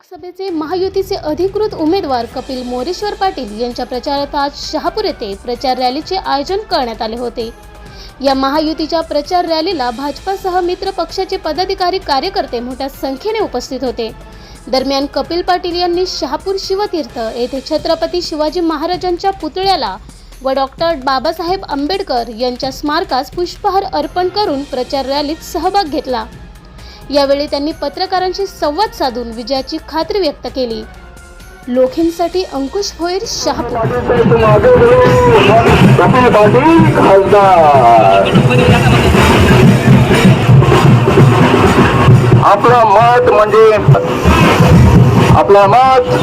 लोकसभेचे महायुतीचे अधिकृत उमेदवार कपिल मोरेश्वर पाटील यांच्या प्रचारात आज शहापूर येथे प्रचार रॅलीचे आयोजन करण्यात आले होते. या महायुतीच्या प्रचार रॅलीला भाजपासह मित्र पक्षाचे पदाधिकारी कार्यकर्ते मोठ्या संख्येने उपस्थित होते. दरम्यान कपिल पाटील यांनी शहापूर शिवतीर्थ येथे छत्रपती शिवाजी महाराजांच्या पुतळ्याला व डॉक्टर बाबासाहेब आंबेडकर यांच्या स्मारकास पुष्पहार अर्पण करून प्रचार रॅलीत सहभाग घेतला. यावेळी त्यांनी पत्रकारांशी संवाद साधून विजयाची खात्री व्यक्त केली. लोखींसाठी अंकुश भोईर शहापूर. आपलं मत म्हणजे आपलं मत.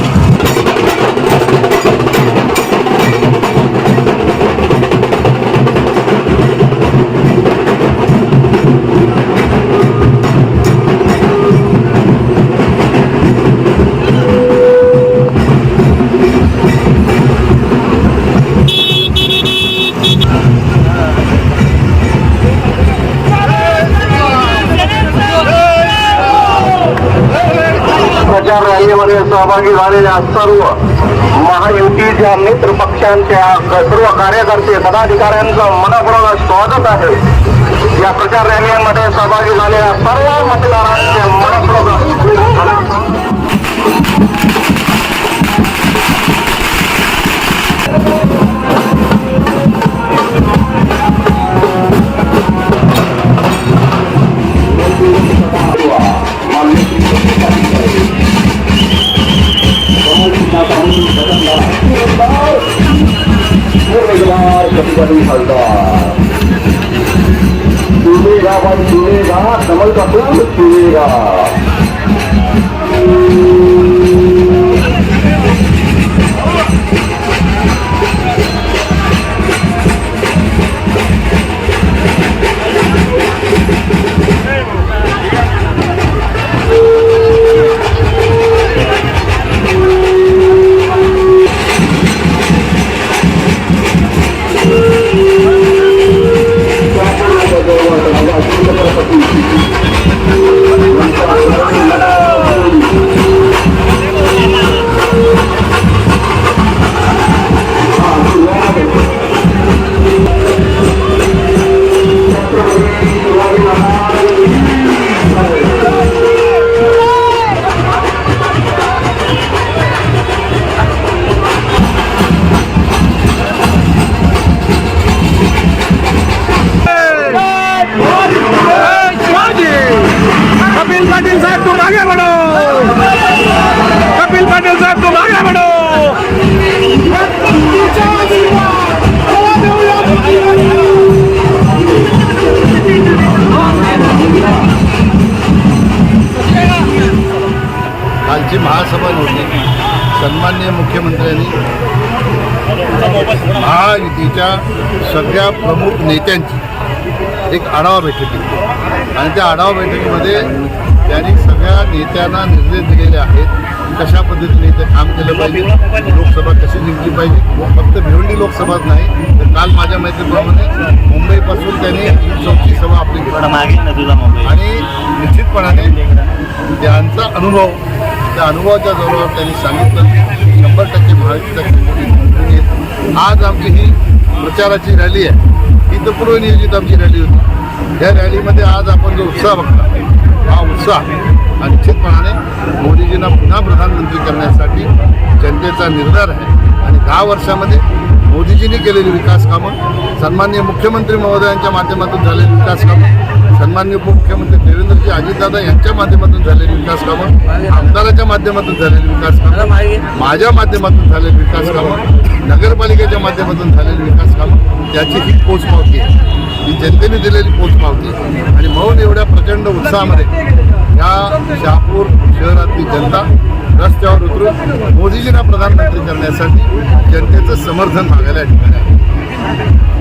प्रचार रॅलीमध्ये सहभागी झालेल्या सर्व महायुतीच्या मित्र पक्षांच्या सर्व कार्यकर्ते पदाधिकाऱ्यांचं मनपूर्वक स्वागत आहे. या प्रचार रॅलीमध्ये सहभागी झालेल्या सर्व मतदारांचे मनपूर्वक उमेदवार खासदार चुनेगा भाई चुनेगा कमल का फूल चुनेगा पाटिल साहब बढ़ो कालची महासभा होती सन्माननीय मुख्यमंत्र्यांनी महायुतीच्या सगळ्या प्रमुख नेत्यांची एक आढावा बैठक घेतली. आणि त्या आढावा बैठकीमध्ये त्यांनी सगळ्या नेत्यांना निर्देश दिलेले आहेत. कशा पद्धतीने ते काम केलं पाहिजे? लोकसभा कशी जिंकली पाहिजे? फक्त भिवंडी लोकसभाच नाही तर काल माझ्या माहितीप्रमाणे मुंबईपासून त्यांनी चौथी सभा आपली घेतली. आणि निश्चितपणाने त्यांचा अनुभव त्या अनुभवाच्या जोरावर त्यांनी सांगितलं की शंभर टक्के येईल. आज आमची ही प्रचाराची रॅली आहे. ही तर पूर्वनियोजित आमची रॅली होती. या रॅलीमध्ये आज आपण जो उत्साह बघता हा उत्साह निश्चितपणाने मोदीजींना पुन्हा प्रधानमंत्री करण्यासाठी जनतेचा निर्धार आहे. आणि दहा वर्षामध्ये मोदीजींनी केलेली विकास कामं सन्माननीय मुख्यमंत्री महोदयांच्या माध्यमातून झालेली विकास कामं सन्माननीय उपमुख्यमंत्री देवेंद्रजी अजितदादा यांच्या माध्यमातून झालेली विकास कामं आमदाराच्या माध्यमातून झालेली विकास कामं माझ्या माध्यमातून झालेली विकास कामं नगरपालिकेच्या माध्यमातून झालेली विकास कामं त्याची ही पोचपावती आहे. ही जनतेने दिलेली पोचपावती आणि म्हणून एवढ्या प्रचंड उत्साहामध्ये या शहापूर शहरातली जनता रस्त्यावर उतरून मोदीजींना प्रधानमंत्री करण्यासाठी जनतेचं समर्थन मागायला या ठिकाणी आहे